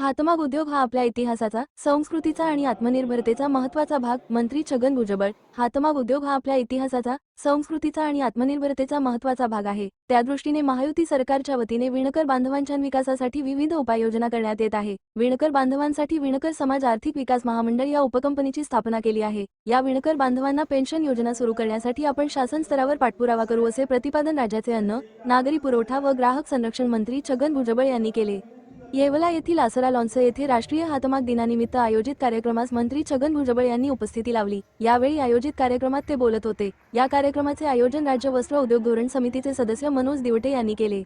हातमाग उद्योग हा आपल्या इतिहासाचा संस्कृतीचा आणि आत्मनिर्भरतेचा महत्त्वाचा भाग मंत्री छगन भुजबळ. हातमाग उद्योग हा आपल्या इतिहासाचा संस्कृतीचा आणि आत्मनिर्भरतेचा महत्त्वाचा भाग आहे. त्यादृष्टीने महायुती सरकारच्या वतीने विणकर बांधवांच्या विकासासाठी विविध उपाययोजना करण्यात येत आहे. विणकर बांधवांसाठी विणकर समाज आर्थिक विकास महामंडळ या उपकंपनीची स्थापना केली आहे. या विणकर बांधवांना पेन्शन योजना सुरू करण्यासाठी आपण शासन स्तरावर पाठपुरावा करू असे प्रतिपादन राज्याचे अन्न नागरी पुरवठा व ग्राहक संरक्षण मंत्री छगन भुजबळ यांनी केले. येवला येथील आसरा लॉन्स येथे राष्ट्रीय हातमाग दिनानिमित्त आयोजित कार्यक्रमास मंत्री छगन भुजबळ यांनी उपस्थिती लावली. यावेळी आयोजित कार्यक्रमात ते बोलत होते. या कार्यक्रमाचे आयोजन राज्य वस्त्र उद्योग धोरण समितीचे सदस्य मनोज दिवटे यांनी केले.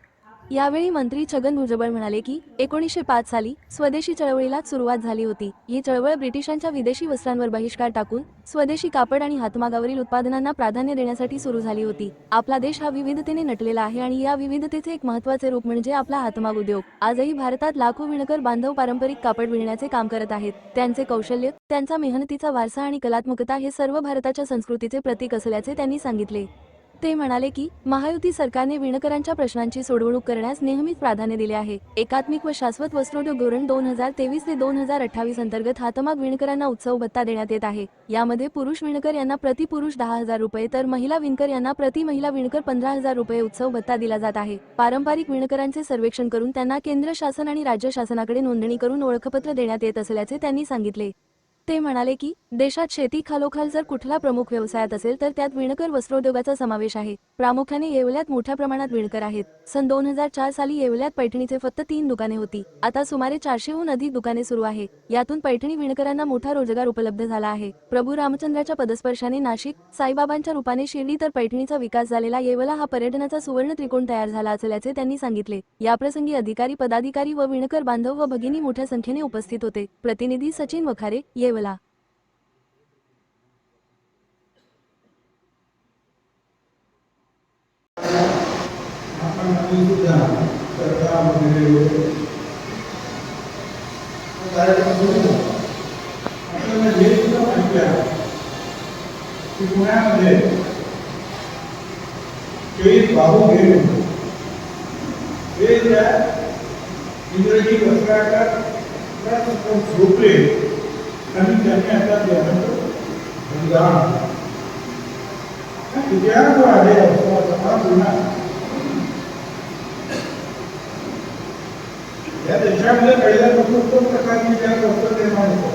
यावेळी मंत्री छगन भुजबळ म्हणाले की एकोणीसशे पाच साली स्वदेशी चळवळीला सुरुवात झाली होती. ही चळवळ ब्रिटिशांच्या विदेशी वस्त्रांवर बहिष्कार टाकून स्वदेशी कापड आणि हातमागावरील उत्पादनांना प्राधान्य देण्यासाठी सुरू झाली होती. आपला देश हा विविधतेने नटलेला आहे आणि या विविधतेचे एक महत्त्वाचे रूप म्हणजे आपला हातमाग उद्योग. आजही भारतात लाखो विणकर बांधव पारंपरिक कापड विणण्याचे काम करत आहेत. त्यांचे कौशल्य त्यांचा मेहनतीचा वारसा आणि कलात्मकता हे सर्व भारताच्या संस्कृतीचे प्रतीक असल्याचे त्यांनी सांगितले. ते म्हणाले की महायुती सरकारने विणकरांच्या प्रश्नांची सोडवणूक करण्यास नेहमीच प्राधान्य दिले आहे. एकात्मिक व शाश्वत वस्त्रोद्योग धोरण दोन हजार तेवीस ते दोन हजार अठ्ठावीस अंतर्गत हातमाग विणकरांना उत्सव भत्ता देण्यात येत आहे. यामध्ये पुरुष विणकर यांना प्रति पुरुष दहा हजार रुपये तर महिला विणकर यांना प्रति महिला विणकर पंधरा हजार रुपये उत्सव भत्ता दिला जात आहे. पारंपरिक विणकरांचे सर्वेक्षण करून त्यांना केंद्र शासन आणि राज्य शासनाकडे नोंदणी करून ओळखपत्र देण्यात येत असल्याचे त्यांनी सांगितले. ते म्हणाले की देशात शेती खालोखाल जर कुठला प्रमुख व्यवसायात असेल तर त्यात विणकर वस्त्रोद्योगाचा समावेश आहे. प्रामुख्याने येवल्यात मोठ्या प्रमाणात विणकर आहेत. सन दोन हजार चार साली येवल्यात पैठणीचे फक्त तीन दुकाने होती. आता सुमारे चारशेहून अधिक दुकाने सुरू आहे. यातून पैठणी विणकरांना मोठा रोजगार उपलब्ध झाला आहे. प्रभू रामचंद्राच्या पदस्पर्शाने नाशिक साईबाबांच्या रूपाने शिर्डी तर पैठणीचा विकास झालेला येवला हा पर्यटनाचा सुवर्ण त्रिकोण तयार झाला असल्याचे त्यांनी सांगितले. याप्रसंगी अधिकारी पदाधिकारी व विणकर बांधव व भगिनी मोठ्या संख्येने उपस्थित होते. प्रतिनिधी सचिन वखारे येवला. आम्ही सुद्धा सरकारमध्ये कार्यक्रम करू आपल्याला हे सुद्धा माहिती आहे की पुण्यामध्ये एक भाऊ गेले हे त्या इंग्रजी वस्त्राकार झोपले आणि त्यांनी आता देहाचं बलिदान विद्यार्थी आहे असं पुन्हा त्याच्यामध्ये पहिल्यापासून उत्तम प्रकारची विचार वस्त्र निर्माण होतो?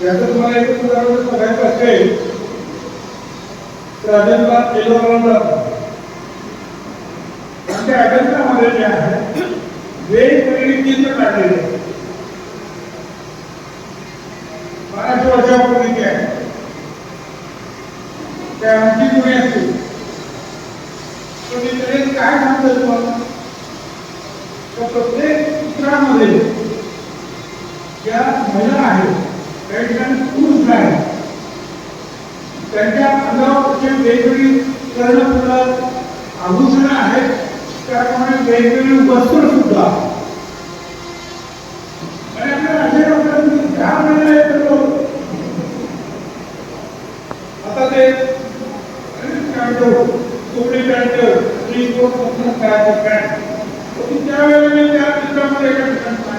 त्याचं तुम्हाला एक उदाहरण बघायचं असेल तर अजंता केलं जातो आणि त्या अजंतामध्ये जे आहे वेगवेगळी चिन्ह काढलेली आहे. बाराशे वर्षापूर्वी ते आहे त्या आमची जुनी असतील. तर काय सांगतात मग प्रत्येक सूत्रामध्ये ज्या महिला आहेत काही ठिकाणी पुरुष आहेत. त्यांच्या अंगावरचे वेगवेगळी कर्णफुलं आभूषणं आहेत. त्याप्रमाणे वेगवेगळी वस्त्र सुद्धा. कोविड टाइम में फ्री कोर्स अपना कार्य कर रहे हैं तो क्या वेल में क्या सिस्टम रहेगा